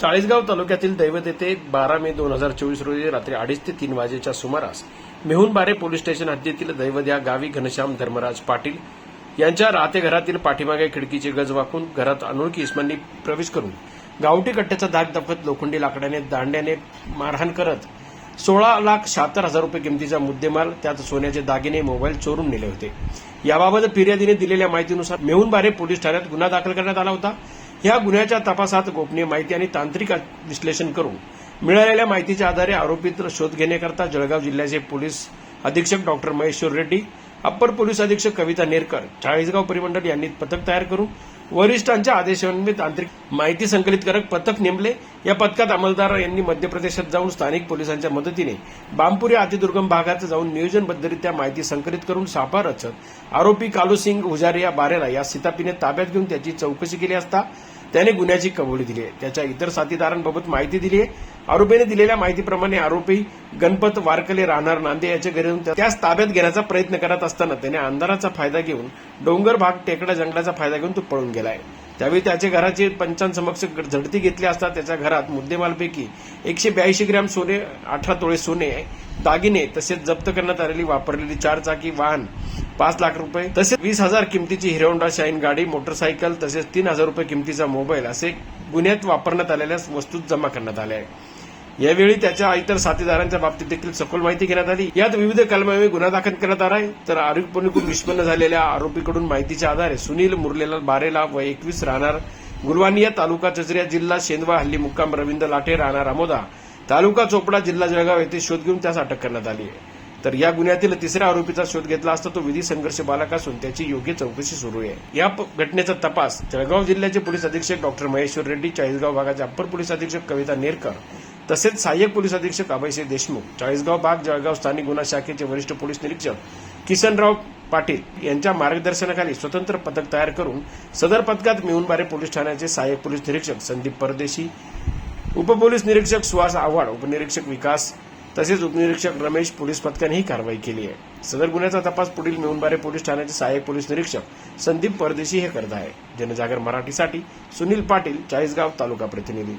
चाळीसगाव तालुक्यातील दैवत येथे बारा मे दोन हजार चोवीस रोजी रात्री अडीच ते तीन वाजेच्या सुमारास मेहुणबारे पोलीस स्टेशन हद्दीतील दैवत या गावी घनश्याम धर्मराज पाटील यांच्या राहते घरातील पाठीमागे खिडकीचे गज वाकून घरात अनोळखी इस्मांनी प्रवेश करून गावठी कट्ट्याचा धाक दाखवत लोखंडी लाकडाने दांड्याने मारहाण करत सोळा लाख शहात्तर हजार रुपये किमतीचा मुद्देमाल त्यात सोन्याचे दागिने मोबाईल चोरून नेले होते. याबाबत फिर्यादीने दिलेल्या माहितीनुसार मेहुणबारे पोलीस ठाण्यात गुन्हा दाखल करण्यात आला होता. या गुन्ह्याच्या तपासात गोपनीय माहिती आणि तांत्रिक विश्लेषण करून मिळालेल्या माहितीच्या आधारे आरोपीत शोध घेण्याकरता जळगाव जिल्ह्याचे पोलीस अधीक्षक doctor Maheshwar Reddy upper police अधीक्षक कविता नेरकर चाळीसगाव परिमंडळ यांनी पथक तयार करून वरिष्ठांच्या आदेशान्वये तांत्रिक माहिती संकलित करत पथक नेमले. या पथकात अंमलदार यांनी मध्य प्रदेशात जाऊन स्थानिक पोलिसांच्या मदतीने बामपुरी अतिदुर्गम भागात जाऊन नियोजनबद्धरित्या माहिती संकलित करून सापा रचत आरोपी कालू सिंग हुजारिया बारेला या सितापीने ताब्यात घेऊन त्याची चौकशी केली असता त्याने गुन्ह्याची कबुली दिली. आहे त्याच्या इतर साथीदारांबाबत माहिती दिली आहे. आरोपीने दिलेल्या माहितीप्रमाणे आरोपी गणपत वारकले राहणार नांदे याच्या घरी त्यास ताब्यात घेण्याचा प्रयत्न करत असताना त्याने अंधाराचा फायदा घेऊन डोंगर भाग टेकडा जंगलाचा फायदा घेऊन तो पळून गेलाय. त्यावेळी त्याच्या घराचे पंचांसमक्ष झडती घेतली असता त्याच्या घरात मुद्देमालपैकी एकशे ब्याऐंशी ग्रॅम सोने अठरा तोळे सोने दागिने तसेच जप्त करण्यात आलेली वापरलेली चार चाकी वाहन पाच लाख रुपये तसेच वीस हजार किमतीची हिरोंडा शाईन गाडी मोटरसायकल तसेच तीन हजार रुपये किमतीचा मोबाईल असे गुन्ह्यात वापरण्यात आलेल्या वस्तू जमा करण्यात आल्या. आहे यावेळी त्याच्या इतर साथीदारांच्या बाबतीत देखील सखोल माहिती घेण्यात आली. यात विविध कलमावेळी गुन्हा दाखल करण्यात आला आहे तर आरोपीकडून निष्पन्न झालेल्या आरोपीकडून माहितीच्या आधारे सुनील मुरलेलाल बारेला व एकवीस राहणार. गुलवानिया तालुका चजऱ्या जिल्हा शेंदवा हल्ली मुक्काम रवींद्र लाठे राहणार अमोदा तालुका चोपडा जिल्हा जळगाव येथे शोध घेऊन त्यास अटक करण्यात आली आहे. तर या गुन्ह्यातील तिसऱ्या आरोपीचा शोध घेतला असता तो विधी संघर्ष बालक असून त्याची योग्य चौकशी सुरू आहे. या घटनेचा तपास जळगाव जिल्ह्याचे पोलीस अधीक्षक डॉक्टर महेश्वर रेड्डी चाळीसगाव भागाचे अप्पर पोलीस अधीक्षक कविता नेरकर तसेच सहाय्यक पोलीस अधीक्षक अभयसिंह देशमुख चाळीसगाव बाग जळगाव स्थानिक गुन्हा शाखेचे वरिष्ठ पोलीस निरीक्षक किसनराव पाटील यांच्या मार्गदर्शनाखाली स्वतंत्र पथक तयार करून सदर पथकात मिळूनबारे पोलीस ठाण्याचे सहाय्यक पोलीस निरीक्षक संदीप परदेशी उपपोलीस निरीक्षक सुहास आव्हाड उपनिरीक्षक विकास तसेच उपनिरीक्षक रमेश पोलीस पथकाने ही कारवाई केली आहे. सदर गुन्ह्याचा तपास पुढील मिळूनबारे पोलीस ठाण्याचे सहाय्यक पोलीस निरीक्षक संदीप परदेशी हे करत आहे. जनजागर मराठीसाठी सुनील पाटील चाळीसगाव तालुका प्रतिनिधी.